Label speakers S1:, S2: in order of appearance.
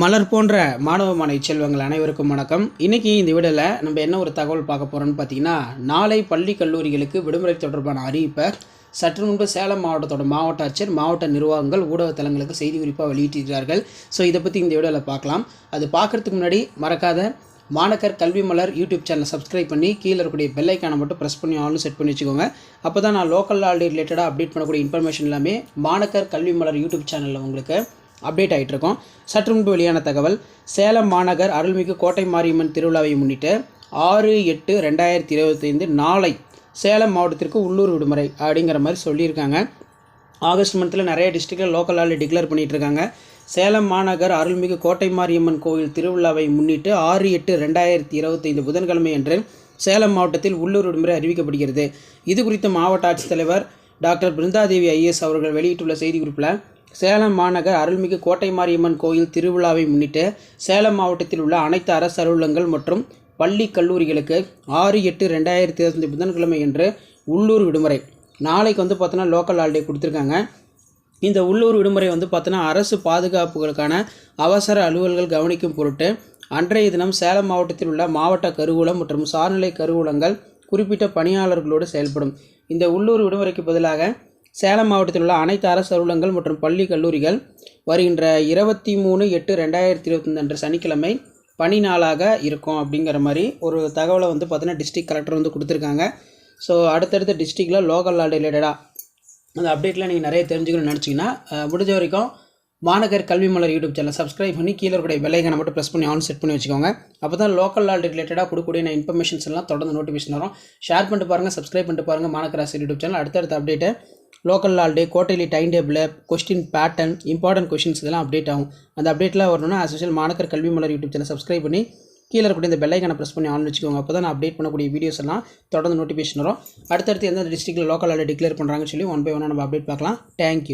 S1: மலர் போன்ற மாணவ மாணவி செல்வங்கள் அனைவருக்கும் வணக்கம் இன்றைக்கி இந்த விடலில் நம்ம என்ன ஒரு தகவல் பார்க்க போகிறோம்னு பார்த்தீங்கன்னா நாளை பள்ளி கல்லூரிகளுக்கு விடுமுறை தொடர்பான அறிவிப்பை சற்று முன்பு சேலம் மாவட்டத்தோட மாவட்ட ஆட்சியர் மாவட்ட நிர்வாகங்கள் ஊடகத்தலங்களுக்கு செய்தி குறிப்பாக வெளியிட்டிருக்கிறார்கள் ஸோ இதை பற்றி இந்த வீடியோவில் பார்க்கலாம் அது பார்க்குறதுக்கு முன்னாடி மறக்காத மாணக்கர் கல்வி மலர் யூடியூப் சேனலை சப்ஸ்கிரைப் பண்ணி கீழே இருக்கக்கூடிய பெல்லைக்கானை மட்டும் ப்ரெஸ் பண்ணி ஆளும் செட் பண்ணி வச்சுக்கோங்க அப்போ தான் நான் லோக்கல் ஆல்ரெடி ரிலேட்டடாக அப்டேட் பண்ணக்கூடிய இன்ஃபர்மேஷன் எல்லாமே மாணக்கர் கல்வி மலர் யூடியூப் சேனலில் உங்களுக்கு அப்டேட் ஆகிட்ருக்கோம் சற்று முன்பு வெளியான தகவல் சேலம் மாநகர் அருள்மிகு கோட்டை மாரியம்மன் திருவிழாவை முன்னிட்டு ஆறு எட்டு ரெண்டாயிரத்தி இருபத்தைந்து நாளை சேலம் மாவட்டத்திற்கு உள்ளூர் விடுமுறை அப்படிங்கிற மாதிரி சொல்லியிருக்காங்க ஆகஸ்ட் மந்தில் நிறைய டிஸ்ட்ரிக்டில் லோக்கல் ஆள் டிக்ளேர் பண்ணிகிட்ருக்காங்க சேலம் மாநகர் அருள்மிகு கோட்டை மாரியம்மன் கோவில் திருவிழாவை முன்னிட்டு ஆறு எட்டு ரெண்டாயிரத்தி இருபத்தைந்து புதன்கிழமை அன்று சேலம் மாவட்டத்தில் உள்ளூர் விடுமுறை அறிவிக்கப்படுகிறது இது குறித்து மாவட்ட ஆட்சித்தலைவர் டாக்டர் பிருந்தாதேவி ஐஎஸ் அவர்கள் வெளியிட்டுள்ள செய்திக்குறிப்பில் சேலம் மாநகர் அருள்மிகு கோட்டை மாரியம்மன் கோயில் திருவிழாவை முன்னிட்டு சேலம் மாவட்டத்தில் உள்ள அனைத்து அரசு அலுவலங்கள் மற்றும் பள்ளி கல்லூரிகளுக்கு ஆறு எட்டு ரெண்டாயிரத்தி இருபத்தஞ்சு புதன்கிழமை என்று உள்ளூர் விடுமுறை நாளைக்கு வந்து பார்த்தோன்னா லோக்கல் ஹாலிடே கொடுத்துருக்காங்க இந்த உள்ளூர் விடுமுறை வந்து பார்த்தோன்னா அரசு பாதுகாப்புகளுக்கான அவசர அலுவல்கள் கவனிக்கும் பொருட்டு அன்றைய தினம் சேலம் மாவட்டத்தில் உள்ள மாவட்ட கருவூலம் மற்றும் சார்நிலை கருவூலங்கள் குறிப்பிட்ட பணியாளர்களோடு செயல்படும் இந்த உள்ளூர் விடுமுறைக்கு பதிலாக சேலம் மாவட்டத்தில் உள்ள அனைத்து அரசு அலுவலகங்கள் மற்றும் பள்ளி கல்லூரிகள் வருகின்ற இருபத்தி மூணு எட்டு ரெண்டாயிரத்தி இருபத்தொன்று அன்று சனிக்கிழமை பனி நாளாக இருக்கும் அப்படிங்கிற மாதிரி ஒரு தகவலை வந்து பார்த்திங்கன்னா டிஸ்ட்ரிக் கலெக்டர் வந்து கொடுத்துருக்காங்க ஸோ அடுத்தடுத்த டிஸ்ட்ரிக்டில் லோக்கல் லா ரிலேட்டடாக அந்த அப்டேட்டில் நீங்கள் நிறைய தெரிஞ்சுக்கணும்னு நினச்சிங்கன்னா முடிஞ்ச வரைக்கும் மாநகர் கல்வி மலர் யூடியூப் சேனல் சப்ஸ்கிரைப் பண்ணி கீழே இருக்கிற விலைகளை மட்டும் ப்ரெஸ் பண்ணி ஆன் செட் பண்ணி வச்சுக்கோங்க அப்போ தான் லோக்கல் லால் ரிலேட்டடாக கொடுக்கக்கூடிய இன்ஃபர்மேஷன்ஸ் எல்லாம் தொடர்ந்து நோட்டிஃபிகேஷன் வரும் ஷேர் பண்ணிட்டு பாருங்கள் சப்ஸ்கிரைப் பண்ணிட்டு பாருங்கள் மாநகராசி யூடியூப் சேனல் அடுத்தடுத்த அப்டேட்டு லோக்கல் லால் டே quarterly time table question pattern important questions இதெல்லாம் அப்டேட் ஆகும் அந்த அப்டேட்டில் வரணும்னா அசோசியல் மாநகர் கல்வி மலர் யூடியூப் சேனல் சப்ஸ்கிரைப் பண்ணி கீழே இருக்கக்கூடிய இந்த பெல்லைக்கான ப்ரெஸ் பண்ணி ஆன் வச்சுக்கோங்க அப்போ தான் நான் அப்டேட் பண்ணக்கூடிய வீடியோஸ் எல்லாம் தொடர்ந்து நோட்டிஃபிகேஷன் வரும் அடுத்தடுத்து எந்த டிஸ்ட்ரிக்ட்டில் லோக்கல் ஆல் டிக்ளேர் பண்ணுறாங்கன்னு சொல்லி ஒன் பை ஒன்னாக நம்ம அப்டேட் பார்க்கலாம் தேங்க்யூ